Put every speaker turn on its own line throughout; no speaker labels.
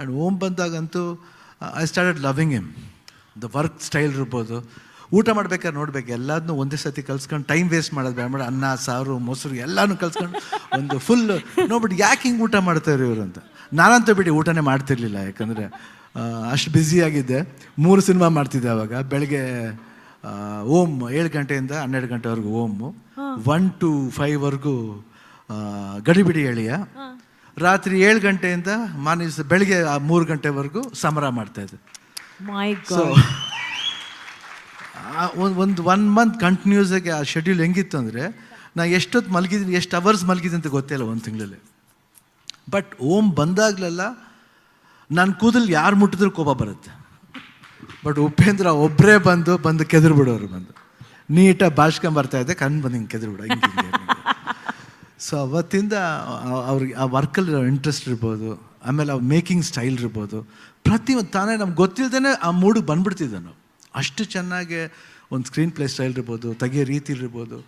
And Om ಬಂದಾಗಂತೂ I started loving him the work style ಇರ್ಬೋದು. ಊಟ ಮಾಡ್ಬೇಕಾದ್ರೆ ನೋಡ್ಬೇಕು ಎಲ್ಲದನ್ನೂ ಒಂದೇ ಸತಿ ಕಲ್ಸ್ಕೊಂಡು ಟೈಮ್ ವೇಸ್ಟ್ ಮಾಡೋದು ಬೇಡ. ಮಾಡಿ ಅನ್ನ ಸಾರು ಮೊಸರು ಎಲ್ಲನೂ ಕಲ್ಸ್ಕೊಂಡು ಒಂದು ಫುಲ್ ನೋಡ್ಬಿಟ್ಟು ಯಾಕೆ ಹಿಂಗೆ ಊಟ ಮಾಡ್ತಾರೆ ಇವರು ಅಂತ. ನಾನಂತೂ ಬಿಡಿ ಊಟನೇ ಮಾಡ್ತಿರ್ಲಿಲ್ಲ ಯಾಕಂದರೆ ಅಷ್ಟು ಬ್ಯುಸಿಯಾಗಿದ್ದೆ ಮೂರು ಸಿನಿಮಾ ಮಾಡ್ತಿದ್ದೆ ಅವಾಗ. ಬೆಳಗ್ಗೆ ಓಮ್ ಏಳು ಗಂಟೆಯಿಂದ ಹನ್ನೆರಡು ಗಂಟೆವರೆಗೂ ಓಮು. ಒನ್ ಟು ಫೈವ್ವರೆಗೂ ಗಡಿಬಿಡಿ ಎಳೆಯ. ರಾತ್ರಿ ಏಳು ಗಂಟೆಯಿಂದ ಮಾರ್ನಿಂಗ್ ಬೆಳಗ್ಗೆ ಆ ಮೂರು ಗಂಟೆವರೆಗೂ ಸಮರ ಮಾಡ್ತಾ ಇದ್ದೆ.
ಮೈ
ಸೊ ಒಂದು ಒಂದು ಒನ್ ಮಂತ್ ಕಂಟಿನ್ಯೂಸ್ ಆಗಿ ಆ ಶೆಡ್ಯೂಲ್ ಹೆಂಗಿತ್ತು ಅಂದರೆ ನಾ ಎಷ್ಟೊತ್ತು ಮಲಗಿದ್ದೀನಿ ಎಷ್ಟು ಅವರ್ಸ್ ಮಲಗಿದ್ದೀನಿ ಅಂತ ಗೊತ್ತೇ ಇಲ್ಲ ಒಂದು ತಿಂಗಳಲ್ಲಿ. ಬಟ್ ಓಮ್ ಬಂದಾಗಲೆಲ್ಲ ನನ್ನ ಕೂದಲು ಯಾರು ಮುಟ್ಟಿದ್ರು ಕೋಪ ಬರುತ್ತೆ. ಬಟ್ ಉಪೇಂದ್ರ ಒಬ್ಬರೇ ಬಂದು ಬಂದು ಕೆದ್ರು ಬಿಡೋರು ಬಂದು. ನೀಟಾಗಿ ಭಾಷ್ಕೊಂಬರ್ತಾ ಇದ್ದೆ ಕಣ್ಣು ಬಂದು ಹಿಂಗೆ ಕೆದರು ಬಿಡೋ ಹಿಂಗೆ. ಸೊ ಅವತ್ತಿಂದ ಅವ್ರಿಗೆ ಆ ವರ್ಕಲ್ಲಿ ಇಂಟ್ರೆಸ್ಟ್ ಇರ್ಬೋದು, ಆಮೇಲೆ ಅವ್ರ ಮೇಕಿಂಗ್ ಸ್ಟೈಲ್ ಇರ್ಬೋದು. ಪ್ರತಿಯೊಂದು ತಾನೇ ನಮ್ಗೆ ಗೊತ್ತಿಲ್ಲದೇ ಆ ಮೂಡಿಗೆ ಬಂದ್ಬಿಡ್ತಿದ್ದೆ ನಾವು. ಅಷ್ಟು ಚೆನ್ನಾಗಿ ಒಂದು ಸ್ಕ್ರೀನ್ ಪ್ಲೇ ಸ್ಟೈಲ್ ಇರ್ಬೋದು, ತೆಗೆಯೋ ರೀತಿ ಇರ್ಬೋದು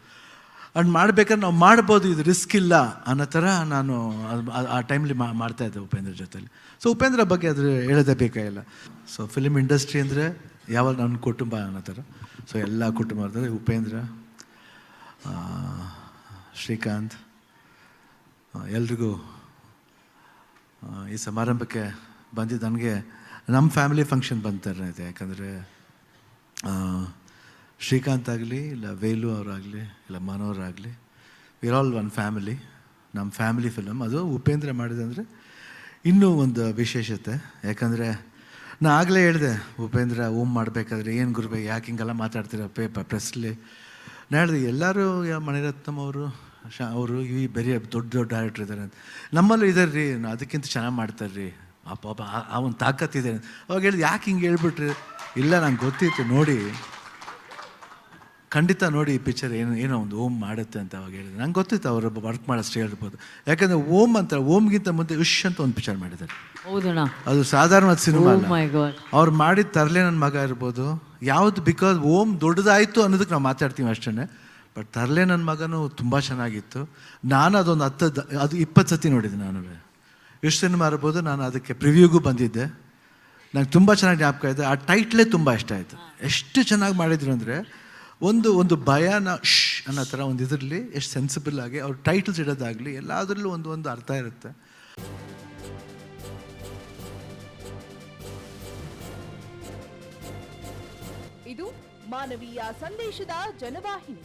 ಅಂಡ್ ಮಾಡ್ಬೇಕಾದ್ರೆ ನಾವು ಮಾಡ್ಬೋದು, ಇದು ರಿಸ್ಕ್ ಇಲ್ಲ ಅನ್ನೋ ಥರ ನಾನು ಆ- ಟೈಮಲ್ಲಿ ಟೈಮ್ಲಿ ಮಾಡ್ತಾ ಇದ್ದೆ ಉಪೇಂದ್ರ ಜೊತೆಲಿ. ಸೊ ಉಪೇಂದ್ರ ಬಗ್ಗೆ ಅದು ಹೇಳೋದೇ ಬೇಕಾಗಿಲ್ಲ. ಸೊ ಫಿಲ್ಮ್ ಇಂಡಸ್ಟ್ರಿ ಅಂದರೆ ಯಾವಾಗ ನನ್ನ ಕುಟುಂಬ ಅನ್ನೋ ಥರ. ಸೊ ಎಲ್ಲ ಕುಟುಂಬ ಉಪೇಂದ್ರ ಶ್ರೀಕಾಂತ್ ಎಲ್ರಿಗೂ ಈ ಸಮಾರಂಭಕ್ಕೆ ಬಂದಿದ್ದು ನನಗೆ ನಮ್ಮ ಫ್ಯಾಮಿಲಿ ಫಂಕ್ಷನ್ ಬಂತಾರೆ ಇದೆ ಯಾಕಂದರೆ ಶ್ರೀಕಾಂತ್ ಆಗಲಿ, ಇಲ್ಲ ವೇಲು ಅವರಾಗಲಿ, ಇಲ್ಲ ಮನೋರಾಗಲಿ ವಿರ್ ಆಲ್ ಒನ್ ಫ್ಯಾಮಿಲಿ ನಮ್ಮ ಫ್ಯಾಮಿಲಿ ಫಿಲಮ್ ಅದು ಉಪೇಂದ್ರ ಮಾಡಿದಂದರೆ ಇನ್ನೂ ಒಂದು ವಿಶೇಷತೆ. ಯಾಕಂದರೆ ನಾನು ಆಗಲೇ ಹೇಳಿದೆ, ಉಪೇಂದ್ರ ಓಮ್ ಮಾಡಬೇಕಾದ್ರೆ ಏನು ಗುರುಬೇಕು ಯಾಕೆ ಹಿಂಗೆಲ್ಲ ಮಾತಾಡ್ತೀರ ಪೇಪರ್ ಪ್ರೆಸ್ಲಿ ನಾ ಹೇಳಿದೆ, ಎಲ್ಲರೂ ಮಣಿರತ್ನಮ್ ಅವರು ಶಾ ಅವರು ಈ ಬೇರೆ ದೊಡ್ಡ ದೊಡ್ಡ ಡೈರೆಕ್ಟ್ರ್ ಇದ್ದಾರೆ ಅಂತ. ನಮ್ಮಲ್ಲೂ ಇದ್ದಾರೆ ರೀ ಅದಕ್ಕಿಂತ ಚೆನ್ನಾಗಿ ಮಾಡ್ತಾರೆ ರೀ ಆ ಪಾಪ ಆ- ಒಂದು ತಾಕತ್ತಿದೆ ಅವಾಗ ಹೇಳಿದ್ರು ಯಾಕೆ ಹಿಂಗೆ ಹೇಳ್ಬಿಟ್ರಿ? ಇಲ್ಲ ನಂಗೆ ಗೊತ್ತಿತ್ತು ನೋಡಿ. ಖಂಡಿತ ನೋಡಿ ಈ ಪಿಕ್ಚರ್ ಏನು ಏನೋ ಒಂದು ಓಮ್ ಮಾಡುತ್ತೆ ಅಂತ ಅವಾಗ ಹೇಳಿದ್ರು. ನಂಗೆ ಗೊತ್ತಿತ್ತು ಅವರು ವರ್ಕ್ ಮಾಡೋಷ್ಟು ಹೇಳ್ಬೋದು. ಯಾಕಂದರೆ ಓಮ್ ಅಂತ ಓಮ್ಗಿಂತ ಮುಂದೆ ವಿಶ್ ಅಂತ ಒಂದು ಪಿಕ್ಚರ್ ಮಾಡಿದ್ದಾರೆ.
ಹೌದಣ್ಣ.
ಅದು ಸಾಧಾರಣ ಸಿನಿಮಾ
ಗಾಡ್
ಅವ್ರು ಮಾಡಿದ ತರಲೆ ನನ್ನ ಮಗ ಇರ್ಬೋದು. ಯಾವುದು ಬಿಕಾಸ್ ಓಮ್ ದೊಡ್ಡದಾಯಿತು ಅನ್ನೋದಕ್ಕೆ ನಾವು ಮಾತಾಡ್ತೀವಿ ಅಷ್ಟೇ ಬಟ್ ತರಲೆ ನನ್ನ ಮಗನೂ ತುಂಬ ಚೆನ್ನಾಗಿತ್ತು. ನಾನು ಅದೊಂದು ಹತ್ತು ಅದು ಇಪ್ಪತ್ತು ಸತಿ ನೋಡಿದ್ದೆ ನಾನು ಎಷ್ಟು ಸಿನಿಮಾ ಇರ್ಬೋದು ನಾನು ಅದಕ್ಕೆ ಪ್ರಿವ್ಯೂಗೂ ಬಂದಿದ್ದೆ. ನಂಗೆ ತುಂಬ ಚೆನ್ನಾಗಿ ಜ್ಞಾಪಕ ಇದೆ. ಆ ಟೈಟ್ಲೇ ತುಂಬ ಇಷ್ಟ ಆಯಿತು. ಎಷ್ಟು ಚೆನ್ನಾಗಿ ಮಾಡಿದ್ರು ಅಂದರೆ ಒಂದು ಒಂದು ಭಯನ ಶ್ ಅನ್ನೋ ಥರ ಒಂದು ಇದರಲ್ಲಿ ಎಷ್ಟು ಸೆನ್ಸಿಬಲ್ ಆಗಿ ಅವ್ರ ಟೈಟಲ್ಸ್ ಇಡೋದಾಗಲಿ ಎಲ್ಲದರಲ್ಲೂ ಒಂದು ಒಂದು ಅರ್ಥ ಇರುತ್ತೆ.
ಇದು ಮಾನವೀಯ ಸಂದೇಶದ ಜನವಾಹಿನಿ.